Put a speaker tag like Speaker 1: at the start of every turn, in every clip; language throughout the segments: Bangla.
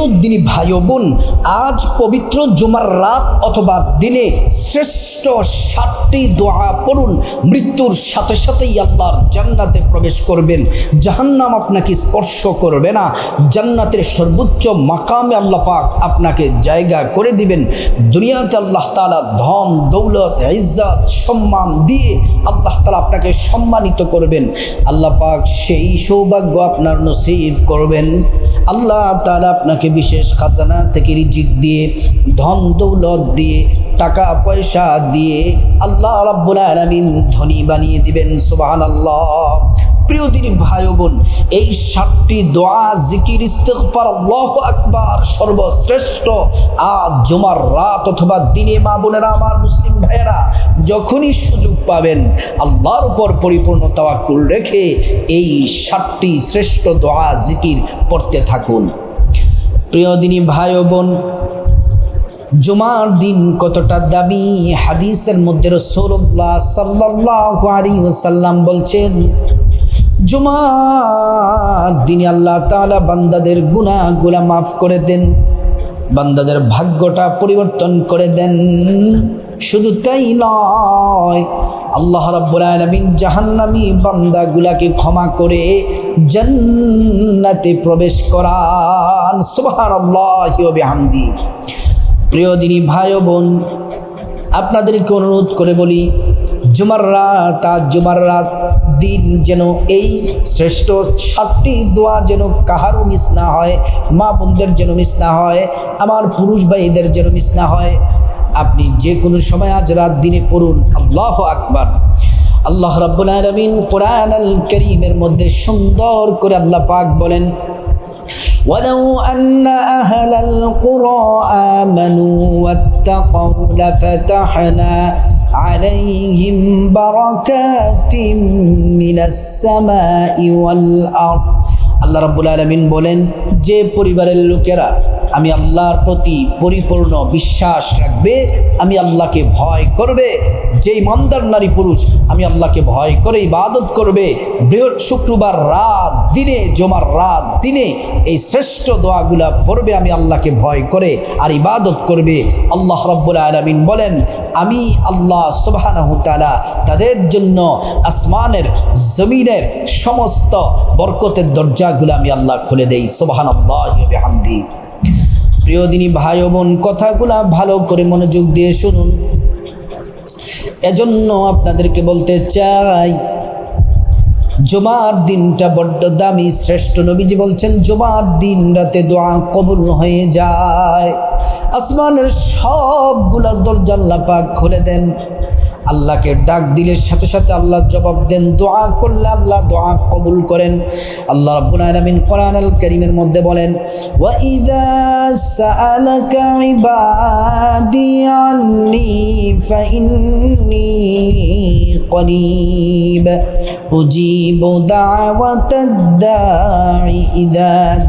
Speaker 1: প্রিয় দিনী ভাই বোন, আজ পবিত্র জুমার রাত অথবা দিনে শ্রেষ্ঠ ষাটটি দোয়া পড়ুন। মৃত্যুর সাথে সাথেই আল্লাহর জান্নাতে প্রবেশ করবেন। জাহান্নাম আপনাকে স্পর্শ করবে না। জান্নাতের সর্বোচ্চ মাকামে আল্লাহ পাক আপনাকে জায়গা করে দিবেন। দুনিয়াতে আল্লাহ তালা ধন, দৌলত, ইজ্জত, সম্মান দিয়ে আল্লাহ তালা আপনাকে সম্মানিত করবেন। আল্লাহ পাক সেই সৌভাগ্য আপনার নসিব করবেন। আল্লাহ তালা আপনাকে বিশেষ খাজানা থেকে রিজিক দিয়ে, ধন দৌলত দিয়ে, টাকা পয়সা দিয়ে আল্লাহ রাব্বুল আলামিন ধনী বানিয়ে দিবেন সুবহান আল্লাহ প্রিয় দিনী ভাই বোন এই সাতটি দোয়া, জিকির, ইস্তেগফার, আল্লাহু আকবার, সর্বশ্রেষ্ঠ। আজ জুমার রাত অথবা দিনে মা বোনেরা, আমার মুসলিম ভাইয়েরা, যখনই সুযোগ পাবেন, আল্লাহর উপর পরিপূর্ণ তাওয়াক্কুল রেখে এই সাতটি শ্রেষ্ঠ দোয়া, জিকির পড়তে থাকুন। প্রিয় দিনী ভাই ও বোন, জুমার দিন কতটা দামি, হাদিসের মধ্যে রসৌল্লাহ সাল্লাহ আলী ওসাল্লাম বলছেন, জুমার দিনে আল্লাহ তালা বান্দাদের গুণাগুলা মাফ করে দেন, বান্দাদের ভাগ্যটা পরিবর্তন করে দেন। শুধু তাই নয়, আল্লাহ রাব্বুল আলামিন জাহান্নামী বান্দাগুলাকে ক্ষমা করে জান্নাতে প্রবেশ করান সুবহানাল্লাহি ওয়া বিহামদি। প্রিয় দিনী ভাই বোন, আপনাদেরকে অনুরোধ করে বলি, জুমার রাত আজ জুমার রাত দিন যেন এই শ্রেষ্ঠ সাতটি দোয়া যেন কাহারও মিস না হয়, মা বোনদের যেন মিস না হয়, আমার পুরুষ ভাইদের যেন মিস না হয়, আপনি যে কোনো সময় আজ রাত দিনে পড়ুন, আল্লাহ আকবার। আল্লাহ রাব্বুল আলামিন কোরআন আল করিমের মধ্যে সুন্দর করে আল্লাহ পাক বলেন ولو أن أهل القرى آمنوا واتقوا لفتحنا عليهم بركات من السماء والأرض আল্লাহ রাব্বুল আলামিন বলেন যে পরিবারের লোকেরা আমি আল্লাহর প্রতি পরিপূর্ণ বিশ্বাস রাখবে, আমি আল্লাহকে ভয় করবে। যে ইমানদার নারী পুরুষ, আমি আল্লাহকে ভয় করে ইবাদত করবে। বৃহৎ শুক্রবার রাত দিনে, জমার রাত দিনে এই শ্রেষ্ঠ দোয়াগুলা পড়বে, আমি আল্লাহকে ভয় করে আর ইবাদত করবে। আল্লাহ রব্বুল আলমিন বলেন, আমি আল্লাহ সুবাহানাহু তাআলা তাদের জন্য আসমানের, জমিনের সমস্ত বরকতের দরজাগুলো আমি আল্লাহ খুলে দেই। সুবাহান আল্লাহ হামদি প্রিয় দিনী ভাই ও বোন, কথাগুলা ভালো করে মনোযোগ দিয়ে শুনুন। এজন্য আপনাদেরকে বলতে চাই, জমার দিনটা বড্ড দামি। শ্রেষ্ঠ নবীজি বলছেন, জমার দিন রাতে দোয়া কবুল হয়ে যায়। আসমানের সবগুলা দরজা পাক খুলে দেন। আল্লাহকে ডাক দিলে সাথে সাথে আল্লাহ জবাব দেন, দোয়া করলে আল্লাহ দোয়া কবুল করেন। আল্লাহ রাব্বুল কোরআন আল কারীমের মধ্যে বলেন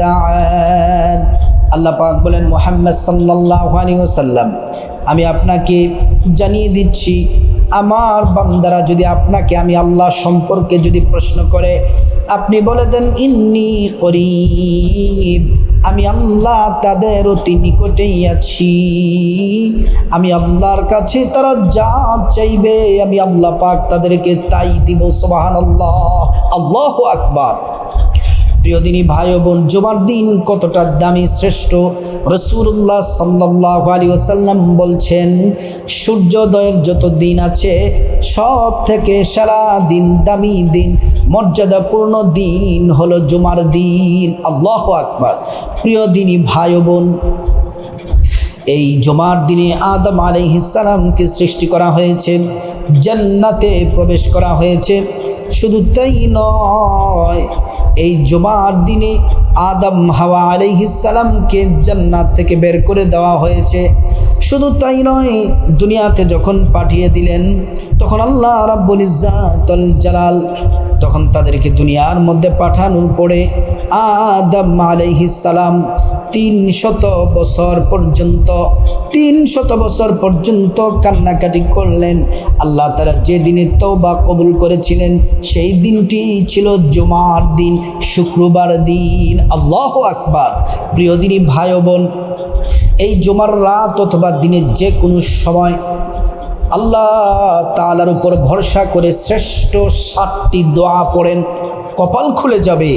Speaker 1: দাআন। আল্লাহ পাক বলেন, মুহাম্মদ সাল্লাল্লাহু আলাইহি ওয়াসাল্লাম, আমি আপনাকে জানিয়ে দিচ্ছি আমার বান্দারা, যদি আপনাকে আমি আল্লাহ সম্পর্কে যদি প্রশ্ন করে, আপনি বলে দেন, ইন্নি করিব। আমি আল্লাহ তাদের অতি নিকটেই আছি। আমি আল্লাহর কাছে তারা যা চাইবে, আমি আল্লাহ পাক তাদেরকে তাই দিব সোবাহান আল্লাহ আল্লাহ আকবার। প্রিয় দিনী ভাই বোন, জুমার দিন কতটা দামি শ্রেষ্ঠ? রসুল্লাহ সাল্লাহ আলী ওসাল্লাম বলছেন, সূর্যোদয়ের যত দিন আছে, সব থেকে সারা দিন, দামি দিন, মর্যাদাপূর্ণ দিন হলো জুমার দিন। আল্লাহ আকবার। প্রিয় দিনী ভাই বোন, এই জমার দিনে আদম আলাইহিসালামকে সৃষ্টি করা হয়েছে, জান্নাতে প্রবেশ করা হয়েছে। শুধু তাই নয় এই জুমার দিনে আদম হাওয়া আলিহিসালামকে জান্নাত থেকে বের করে দেওয়া হয়েছে। শুধু তাই নয়, দুনিয়াতে যখন পাঠিয়ে দিলেন, তখন আল্লাহ রাব্বুল ইজ্জাতুল জালাল তখন তাদেরকে দুনিয়ার মধ্যে পাঠানোর পরে আদম আলাইহিসালাম তিন শত বছর পর্যন্ত তিন শত বছর পর্যন্ত কান্নাকাটি করলেন। আল্লাহ তারা যে দিনে তওবা কবুল করেছিলেন, সেই দিনটি ছিল জুমার দিন, শুক্রবার দিন। আল্লাহ আকবার। প্রিয় দিনী ভাই বোন, এই জুমার রাত অথবা দিনের যে কোনো সময় আল্লাহ তালার উপর ভরসা করে শ্রেষ্ঠ ষাটটি দোয়া পড়েন, কপাল খুলে যাবে।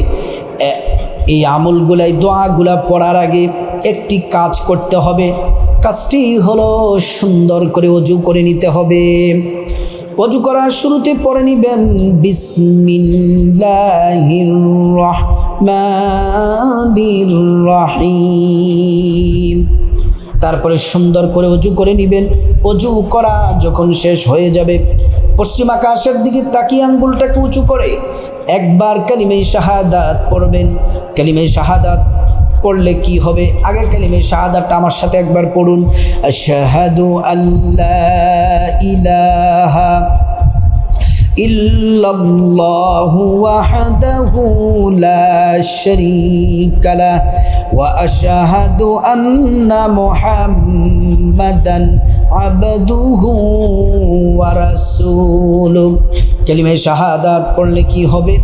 Speaker 1: এই আমলগুলাই, দোয়াগুলা পড়ার আগে একটি কাজ করতে হবে। কাজটি হলো সুন্দর করে অজু করে নিতে হবে। অজু করার শুরুতে পড়ে নিবেন বিসমিল্লাহির তারপরে সুন্দর করে অজু করে নেবেন। অজু করা যখন শেষ হয়ে যাবে, পশ্চিম আকাশের দিকে তাকিয়ে আঙ্গুলটাকে উঁচু করে একবার কালিমে শাহাদাত পড়বেন। কালিমে শাহাদাত পড়লে কি হবে? আগে কালিমে শাহাদাতটা আমার সাথে একবার পড়ুন। শাহাদু আল্লাহ ইলাহা ইল্লাল্লাহু ওয়াহদাহু লা শারীকা লা ওয়া আশহাদু আন্না মুহাম্মাদান আবদুহু কালিমায় শাহাদাত পড়লে কি হবে?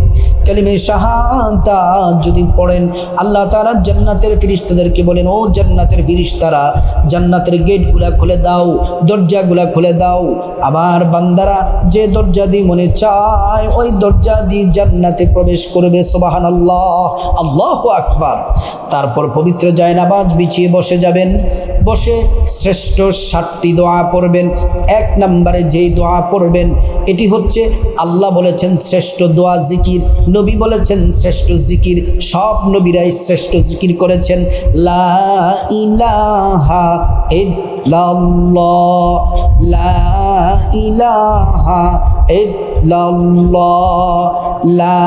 Speaker 1: কালিমে শাহাদাত যদি পড়েন, আল্লাহ তারা জান্নাতের ফিরিস্তাদেরকে বলেন, ও জান্নাতের ফিরিস্তারা, জান্নাতের গেটগুলা খুলে দাও, দরজাগুলা খুলে দাও। আমার বান্দারা যে দরজা দিয়ে মনে চায়, ওই দরজা দিয়ে জান্নাতে প্রবেশ করবে সোবাহান আল্লাহ আল্লাহ আকবার। তারপর পবিত্র জায়নাবাজ বিছিয়ে বসে যাবেন, বসে শ্রেষ্ঠ ষাটটি দোয়া পড়বেন। এক নম্বরে যেই দোয়া পড়বেন, এটি হচ্ছে, আল্লাহ বলেছেন, শ্রেষ্ঠ দোয়া, জিকির নবী বলেছেন, শ্রেষ্ঠ জিকির, সব নবীরাই শ্রেষ্ঠ জিকির করেছেন। লা ইলাহা লা ইলাহা লা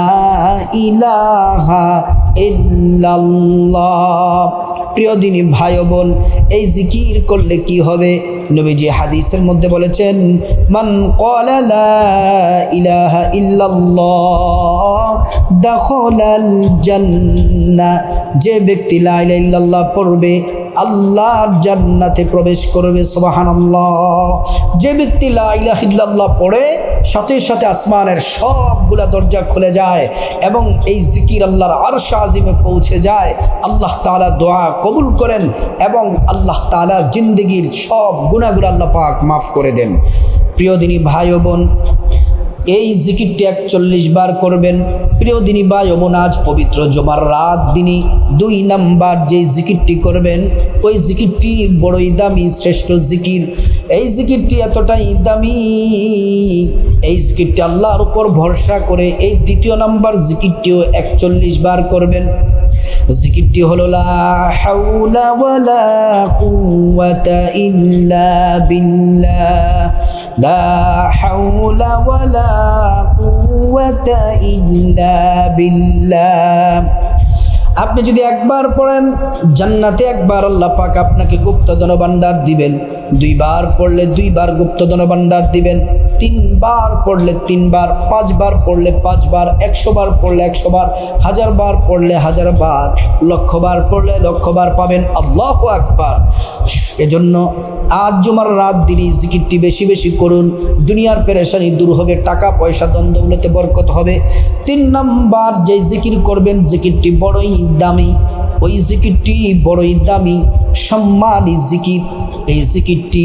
Speaker 1: ইলাহা প্রিয় দিনী ভাই বোন, এই জিকির করলে কি হবে? নবীজি হাদিসের মধ্যে বলেছেন, মান ইলাহা ইল্লাল্লাহ দখলাল জান্নাহ। যে ব্যক্তি লা ইলাহা ইল্লাল্লাহ পড়বে আল্লাহর জান্নাতে প্রবেশ করবে, সুবহানাল্লাহ। যে ব্যক্তি লা ইলাহা ইল্লাল্লাহ পড়ে, সাথে সাথে আসমানের সবগুলা দরজা খুলে যায় এবং এই জিকির আল্লাহর আরশ আজিমে পৌঁছে যায়, আল্লাহ তাআলা দোয়া কবুল করেন এবং আল্লাহ তাআলা জিন্দগির সব গুনাহগুলো আল্লাহ পাক মাফ করে দেন। প্রিয় দিনী ভাই বোন এই জিকিরটি একচল্লিশ বার করবেন। প্রিয় দিনী বা আজ পবিত্র জমার রাত দিনই দুই নাম্বার যে জিকিরটি করবেন, ওই জিকিরটি বড়ই দামি, শ্রেষ্ঠ জিকির। এই জিকিরটি এতটাই দামি, এই জিকিরটি আল্লাহর উপর ভরসা করে এই দ্বিতীয় নাম্বার জিকিরটিও একচল্লিশ বার করবেন। জিকিরটি হলো, লা হাওলা ওয়ালা ইল্লা বিল্লাহ। লা আপনি যদি একবার পড়েন, জান্নাতে একবার আল্লাহ পাক আপনাকে গুপ্তধন ভাণ্ডার দিবেন। দুইবার পড়লে দুইবার গুপ্তধন ভাণ্ডার দিবেন। তিনবার পড়লে তিনবার, পাঁচবার পড়লে পাঁচবার একশো বার পড়লে একশো বার হাজার বার পড়লে হাজার বার লক্ষবার পড়লে লক্ষবার পাবেন আল্লাহ আকবার। এজন্য আজ জুমার রাত দিনই জিকিরটি বেশি বেশি করুন, দুনিয়ার পেরেশানি দূর হবে, টাকা, পয়সা দ্বন্দ্বগুলোতে বরকত হবে। তিন নাম্বার যে জিকির করবেন, জিকিরটি বড়ই দামি, ওই জিকিরটি বড়ই দামি, সম্মানী জিকির। এই জিকিরটি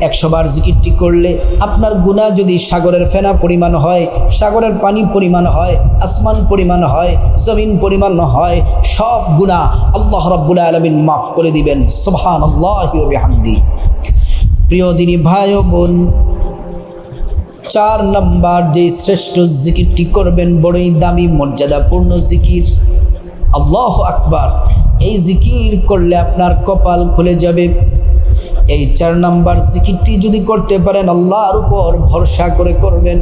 Speaker 1: একশো বার জিকিরটি করলে আপনার গুণা যদি সাগরের ফেনা পরিমাণ হয়, সাগরের পানি পরিমাণ হয়, আসমান পরিমাণ হয়, জমিন পরিমাণ হয়, সব গুণা আল্লাহ রব্বুল আলমিন মাফ করে দিবেন। সোহান আল্লাহ হামদি প্রিয় দিনী ভাই বোন, চার নাম্বার যে শ্রেষ্ঠ জিকিরটি করবেন, বড়ই দামি, মর্যাদাপূর্ণ জিকির। আল্লাহ আকবার। এই জিকির করলে আপনার কপাল খুলে যাবে। এই চার নাম্বার জিকিরটি যদি করতে পারেন, আল্লাহর উপর ভরসা করে করবেন।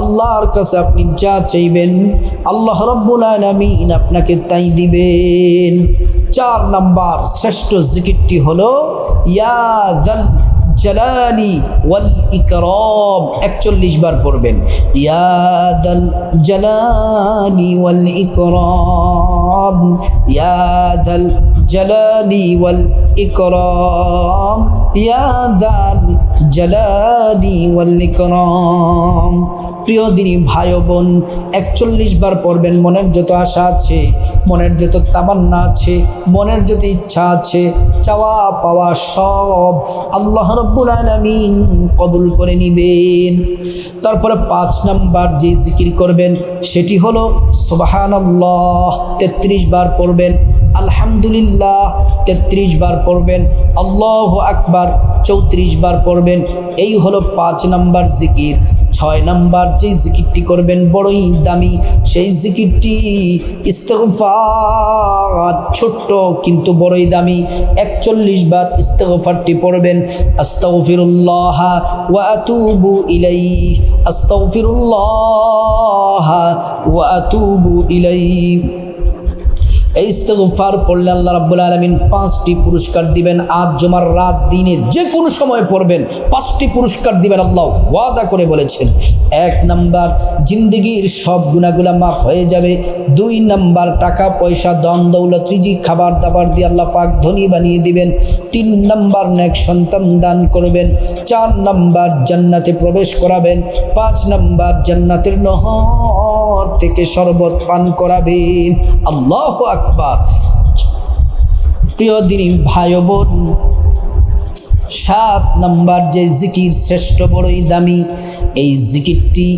Speaker 1: আল্লাহর কাছে আপনি যা চাইবেন, আল্লাহ রব্বুল আলামিন আপনাকে তাই দিবেন। চার নাম্বার শ্রেষ্ঠ জিকিরটি হলো ইয়াদাল জালালি ওয়াল ইকরাম। একচল্লিশ বার পড়বেন ইয়াদাল জালালি ওয়াল ইকরাম। ইয়াদাল জালালি ওয়াল ইকরাম ইয়াদাল জালালি ওয়াল ইকরাম প্রিয় দিনী ভাই বোন, একচল্লিশ বার পড়বেন, মনের যত আশা আছে, মনের যত তামান্না আছে, মনের যত ইচ্ছা আছে, চাওয়া পাওয়া সব আল্লাহ রব্বুল আলমিন কবুল করে নিবেন। তারপরে পাঁচ নাম্বার যে জিকির করবেন, সেটি হলো সোবাহান আল্লাহ তেত্রিশ বার পড়বেন আলহামদুলিল্লাহ, তেত্রিশ বার পড়বেন, আল্লাহ আকবার, চৌত্রিশ বার পড়বেন। এই হলো পাঁচ নাম্বার জিকির। ছয় নাম্বার যে জিকিরটি করবেন, বড়ই দামি, সেই জিকিরটি ইস্তফার ছোট্ট কিন্তু বড়ই দামি। একচল্লিশ বার ইস্তফারটি পড়বেন, আস্তাগফিরুল্লাহ ওয়া আতুবু ইলাইহি, আস্তাগফিরুল্লাহ ওয়া আতুবু ইলাইহি। এই ইস্তেগফার পড়লে আল্লাহ রাব্বুল আলমিন পাঁচটি পুরস্কার দিবেন। আজ জমার রাত দিনে যে কোনো সময় পড়বেন, পাঁচটি পুরস্কার দিবেন আল্লাহ। ওয়াদা করে বলেছেন। এক নাম্বার জিন্দগির সব গুণাগুলা মাফ হয়ে যাবে। দুই নাম্বার, টাকা, পয়সা দন দৌলত রিজি খাবার দাবার দিয়ে আল্লাহ পাক ধনী বানিয়ে দিবেন। তিন নাম্বার, নেক সন্তান দান করবেন। চার নাম্বার, জান্নাতে প্রবেশ করাবেন। পাঁচ নাম্বার, জান্নাতের নহর থেকে শরবত পান করাবেন। আল্লাহ আকবার। প্রিয় দিনী ভাই বোন, সাত নাম্বার যে জিকির শ্রেষ্ঠ বড়ই দামি, এই জিকিরটি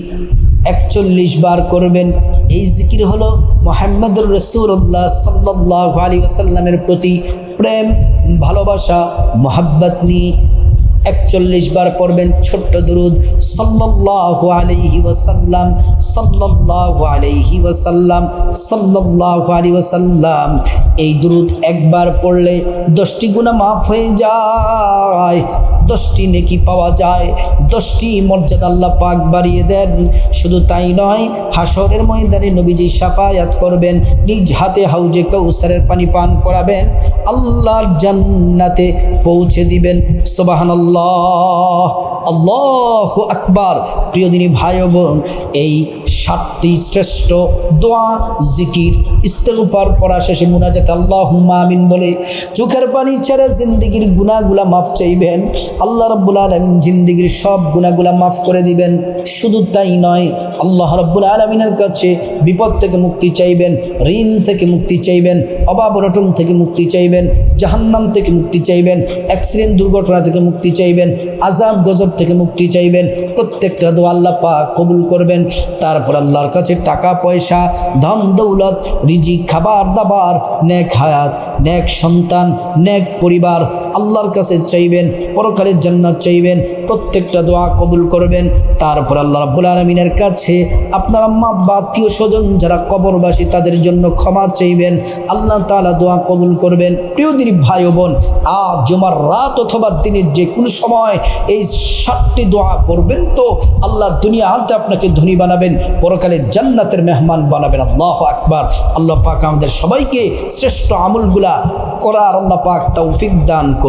Speaker 1: একচল্লিশ বার করবেন। এই জিকির হলো মোহাম্মদুর রসুল্লাহ সাল্লাহ আলী ওসাল্লামের প্রতি প্রেম, ভালোবাসা, মোহাব্বত নিয়ে একচল্লিশ বার পড়বেন। ছোট্ট দুরুদ, সাল্লাল্লাহু আলাইহি ওয়াসাল্লাম, সাল্লাল্লাহু আলাইহি ওয়াসাল্লাম, সাল্লাল্লাহু আলাইহি ওয়াসাল্লাম। এই দুরুদ একবার পড়লে দশটি গুনাহ মাফ হয়ে যায়। দশটি নেকি পাওয়া যায়, দশটি মর্যাদা আল্লাহ পাক বাড়িয়ে দেন। শুধু তাই নয় হাসরের ময়দানে নবীজি সাফায়াত করবেন, নিজ হাতে হাউজে কৌসারের পানি পান করাবেন, আল্লাহর জান্নাতে পৌঁছে দিবেন। সোবাহান আল্লাহ আল্লাহ আকবার প্রিয়দিনী ভাই বোন, এই সাতটি শ্রেষ্ঠ দোয়া, জিকির, ইস্তেগফার পড়া শেষে মুনাজাত আল্লাহ আমিন বলে, চোখের পানি ছেড়ে জিন্দিগির গুনাহগুলা মাফ চাইবেন। আল্লাহ রব্বুল আলমিন জিন্দিগির সব গুণাগুলা মাফ করে দিবেন। শুধু তাই নয়, আল্লাহ রব্বুল আলমিনের কাছে বিপদ থেকে মুক্তি চাইবেন, ঋণ থেকে মুক্তি চাইবেন, অভাব অনটন থেকে মুক্তি চাইবেন, জাহান্নাম থেকে মুক্তি চাইবেন, অ্যাক্সিডেন্ট দুর্ঘটনা থেকে মুক্তি চাইবেন আজাব গজব থেকে মুক্তি চাইবেন। প্রত্যেকটা দোয়া আল্লাহ কবুল করবেন। তারপর আল্লাহর কাছে টাকা, পয়সা, ধন, দৌলত রিজি খাবার, দাবার, নেক হায়াত, নেক সন্তান, নেক পরিবার আল্লাহর কাছে চাইবেন, পরকালের জান্নাত চাইবেন, প্রত্যেকটা দোয়া কবুল করবেন। তারপর আল্লাহ রাব্বুল আলমিনের কাছে আপনার আম্মা বা আত্মীয় স্বজন যারা কবরবাসী তাদের জন্য ক্ষমা চাইবেন। আল্লাহ তাআলা দোয়া কবুল করবেন। প্রিয় দিনী ভাই ও বোন, আজ জমার রাত অথবা দিনের যে কোনো সময় এই সাতটি দোয়া করবেন তো আল্লাহ দুনিয়া হাতে আপনাকে ধনী বানাবেন পরকালে জান্নাতের মেহমান বানাবেন। আল্লাহ আকবার। আল্লাহ পাক আমাদের সবাইকে শ্রেষ্ঠ আমলগুলা করার আল্লাহ পাক তৌফিক দান করুন।